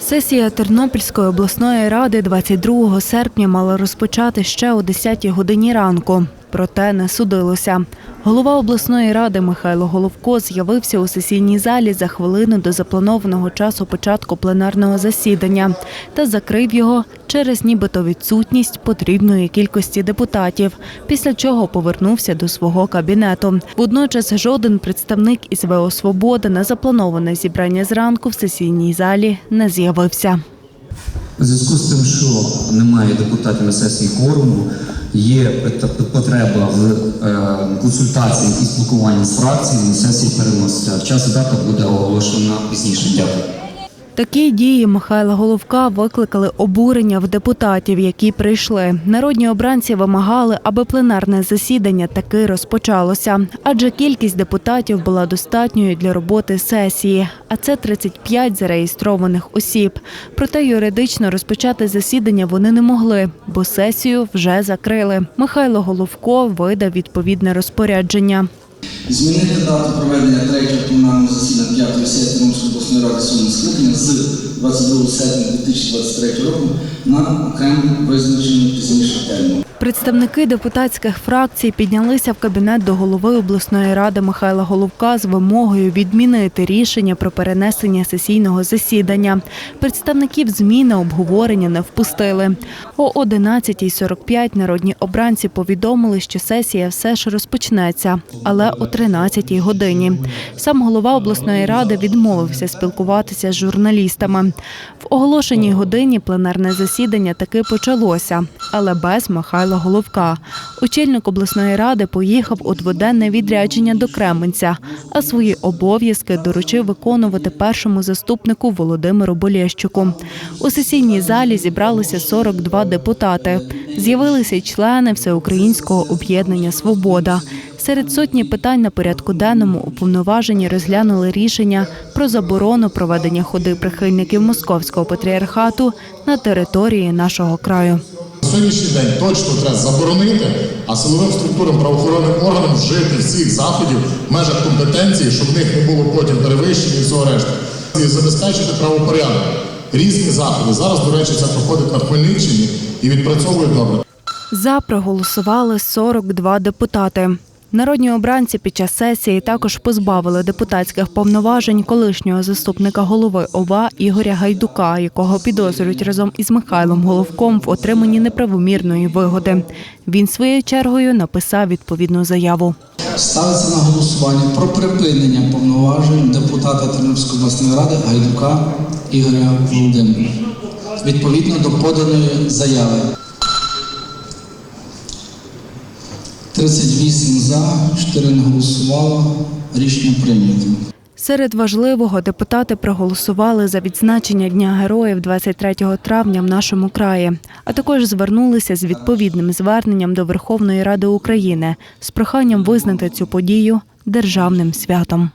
Сесія Тернопільської обласної ради 22 серпня мала розпочати ще о 10 годині ранку. Проте не судилося. Голова обласної ради Михайло Головко з'явився у сесійній залі за хвилину до запланованого часу початку пленарного засідання та закрив його через нібито відсутність потрібної кількості депутатів, після чого повернувся до свого кабінету. Водночас жоден представник із ВО «Свобода» на заплановане зібрання зранку в сесійній залі не з'явився. Зв'язку з тим, що немає депутатів на сесії кворуму, є пот- потреба в е, консультації і спілкуванні з фракціями, сесія переноситься. Час і дата буде оголошена пізніше. Дякую. Такі дії Михайла Головка викликали обурення в депутатів, які прийшли. Народні обранці вимагали, аби пленарне засідання таки розпочалося, адже кількість депутатів була достатньою для роботи сесії, а це 35 зареєстрованих осіб. Проте юридично розпочати засідання вони не могли, бо сесію вже закрили. Михайло Головко видав відповідне розпорядження. Змінити дату проведення третього п'ятої сесії Тернопільської обласної ради сьомого скликання з 22 серпня 2023 року на окремо визначений пізніше термін. Представники депутатських фракцій піднялися в кабінет до голови обласної ради Михайла Головка з вимогою відмінити рішення про перенесення сесійного засідання. Представників ЗМІ на обговорення не впустили. О 11.45 народні обранці повідомили, що сесія все ж розпочнеться, але о 13 годині. Сам голова обласної ради відмовився спілкуватися з журналістами. В оголошеній годині пленарне засідання таки почалося, але без Михайла Головка. Очільник обласної ради поїхав у дводенне відрядження до Кременця, а свої обов'язки доручив виконувати першому заступнику Володимиру Болєщуку. У сесійній залі зібралися 42 депутати. З'явилися й члени Всеукраїнського об'єднання Свобода. Серед сотні питань на порядку денному уповноважені розглянули рішення про заборону проведення ходи прихильників московського патріархату на території нашого краю. Сьогоднішній день точно треба заборонити, а силовим структурам правоохоронним органам вжити всіх заходів в межах компетенції, щоб в них не було потім перевищень і всього решта. І забезпечити правопорядок. Різні заходи. Зараз, до речі, це проходить на Хмельниччині і відпрацьовує добре. За проголосували 42 депутати. Народні обранці під час сесії також позбавили депутатських повноважень колишнього заступника голови ОВА Ігоря Гайдука, якого підозрюють разом із Михайлом Головком в отриманні неправомірної вигоди. Він своєю чергою написав відповідну заяву. Ставиться на голосування про припинення повноважень депутата Тернопільської обласної ради Гайдука Ігоря Володимира. Відповідно до поданої заяви. 38 за, 4 не голосувало. Рішення прийнято. Серед важливого депутати проголосували за відзначення Дня героїв 23 травня в нашому краї, а також звернулися з відповідним зверненням до Верховної Ради України з проханням визнати цю подію державним святом.